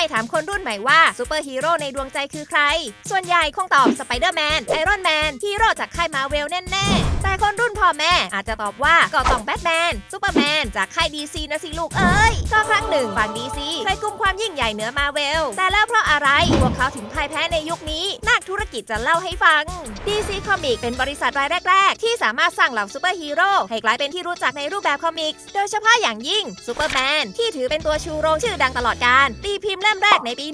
ไปถามคนรุ่นใหม่ว่าซูเปอร์ฮีโร่ในดวงใจคือใคร ส่วนใหญ่คงตอบสไปเดอร์แมนไอรอนแมนฮีโร่จากค่ายมาเวลแน่ๆแต่คนรุ่นพ่อแม่อาจจะตอบว่าก็ต้องแบทแมนซูเปอร์แมนจากค่ายดีซีนะสิลูกเอ้ย ก็ครั้งหนึ่งฝั่งดีซีเคยกุมความยิ่งใหญ่เหนือมาเวล แต่แล้วเพราะอะไร พวกเขาถึงพ่ายแพ้ในยุคนี้ นักธุรกิจจะเล่าให้ฟัง DC Comics เป็นบริษัทรายแรก ๆ ที่สามารถสร้างเหล่าซูเปอร์ฮีโร่ให้กลายเป็นที่รู้จักในรูปแบบคอมิกส์ โดยเฉพาะอย่างยิ่งซูเปอร์แมนที่ถือเป็นตัวชูโรงชื่อดังตลอดกาลตีพิมพ์เล่มแรกในปี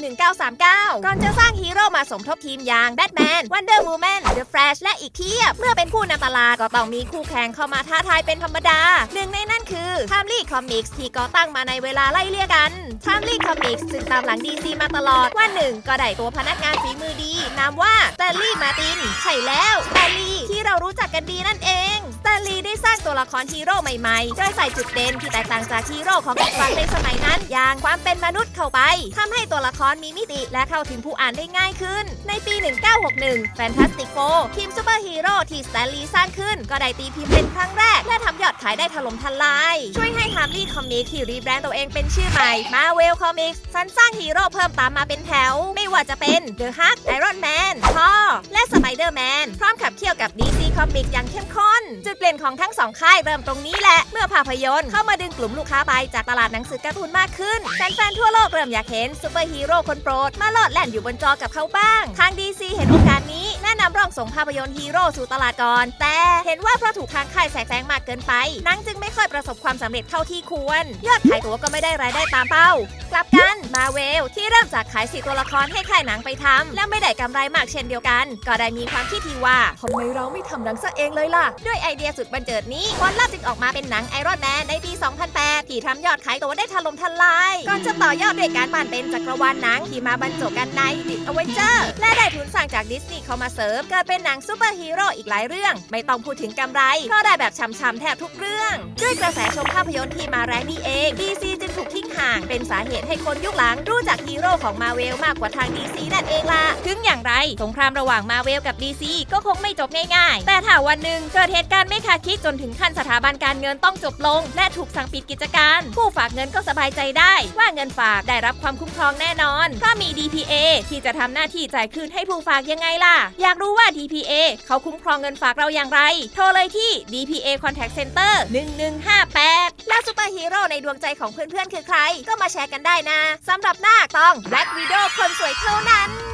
1939 ก่อนจะสร้างฮีโร่มาสมทบทีมอย่างแบทแมนวันเดอร์ w ูแมนเดอะแฟลชและอีกเทียบเมื่อเป็นผู้นำตลาดก็ต้องมีคู่แข่งเข้ามาท้าทายเป็นธรรมดา หนึ่งในนั้นคือ Timely Comics ที่ก่อตั้งมาในเวลาไล่เลี่ยกัน Timely Comics ซึ่งตามหลังดีซีมาตลอดว่าหนึ่งก็ได้ตัวพนักงานฝีมือดี นามว่าสแตลลี่มาติน ใช่แล้วสแตลลี่ที่เรารู้จักกันดีนั่นเอง สแตนลีได้สร้างตัวละครฮีโร่ใหม่ๆ โดยใส่จุดเด่นที่แตกต่างจากฮีโร่ของอีกฝั่งในสมัยนั้น อย่างความเป็นมนุษย์เข้าไปทำให้ตัวละครมีมิติและเข้าถึงผู้อ่านได้ง่ายขึ้น ในปี 1961 Fantastic Four ทีมซูเปอร์ฮีโร่ที่สแตนลีสร้างขึ้น ก็ได้ตีพิมพ์เป็นครั้งแรก และทำยอดขายได้ถล่มทลาย ช่วยให้ Harley Comics ที่รีแบรนด์ตัวเองเป็นชื่อใหม่ Marvel Comics สรรสร้างฮีโร่เพิ่มตามมาเป็นแถว ไม่ว่าจะเป็น The Hulk Iron Man Thor และสไปเดอร์แมนพร้อมขับเคี่ยวกับดีซีคอมิกอย่างเข้มข้น จุดเปลี่ยนของทั้งสองค่ายเริ่มตรงนี้แหละ เมื่อภาพยนตร์เข้ามาดึงกลุ่มลูกค้าไปจากตลาดหนังสือการ์ตูนมากขึ้น แฟนๆทั่วโลกเริ่มอยากเห็นซูเปอร์ฮีโร่คนโปรดมาโลดแล่นอยู่บนจอกับเขาบ้าง ทางดีซีเห็นโอก องส่งภาพยนตร์ฮีโร่สู่ตลาดก่อน แต่เห็นว่าเพราะถูกทางค่ายแสกแซงมากเกินไปหนังจึงไม่ค่อยประสบความสำเร็จเท่าที่ควร ยอดขายตั๋วก็ไม่ได้รายได้ตามเป้า กลับกันมาเวลที่เริ่มจากขายสีตัวละครให้ค่ายหนังไปทำและไม่ได้กำไรมากเช่นเดียวกัน ก็ได้มีความคิดที่ว่าทำไมเราไม่ทำหนังซะเองเลยล่ะ ด้วยไอเดียสุดบันเจิดนี้ผลลัพธ์จึงออกมาเป็นหนังไอรอนแมนในปี 2008 ที่ทำยอดขายตั๋วได้ถล่มทลายก่อนจะต่อยอดด้วยการปั่นเป็นจักรวาลหนังที่มาบรรจบกันในติดอเวนเจอร์และได้ทุนสร้างจากดิสนีย์เข้ามาเสริมเกิดเป็นหนังซูเปอร์ฮีโร่อีกหลายเรื่อง ไม่ต้องพูดถึงกำไรเพราะได้แบบช้ำๆแทบทุกเรื่อง ด้วยกระแสชมภาพยนตร์ที่มาแรงนี่เอง DCG ถูกทิ้งห่าง เป็นสาเหตุให้คนยุคหลังรู้จักฮีโร่ของมาเวลมากกว่าทาง DC นั่นเองล่ะ ถึงอย่างไร สงครามระหว่างมาเวลกับ DC ก็คงไม่จบง่ายๆ แต่ถ้าวันหนึ่งเกิดเหตุการณ์ไม่คาดคิดจนถึงขั้นสถาบันการเงินต้องจบลง และถูกสั่งปิดกิจการ ผู้ฝากเงินก็สบายใจได้ ว่าเงินฝากได้รับความคุ้มครองแน่นอนเพราะมี DPA ที่จะทำหน้าที่จ่ายคืนให้ผู้ฝากยังไงล่ะ อยากรู้ว่า DPA เขาคุ้มครองเงินฝากเราอย่างไร โทรเลยที่ DPA Contact Center 1158 และซูเปอร์ฮีโร่ในดวงใจของเพื่อนๆคือใคร ก็มาแชร์กันได้นะสำหรับหน้าต้อง Black Widow คนสวยเท่านั้น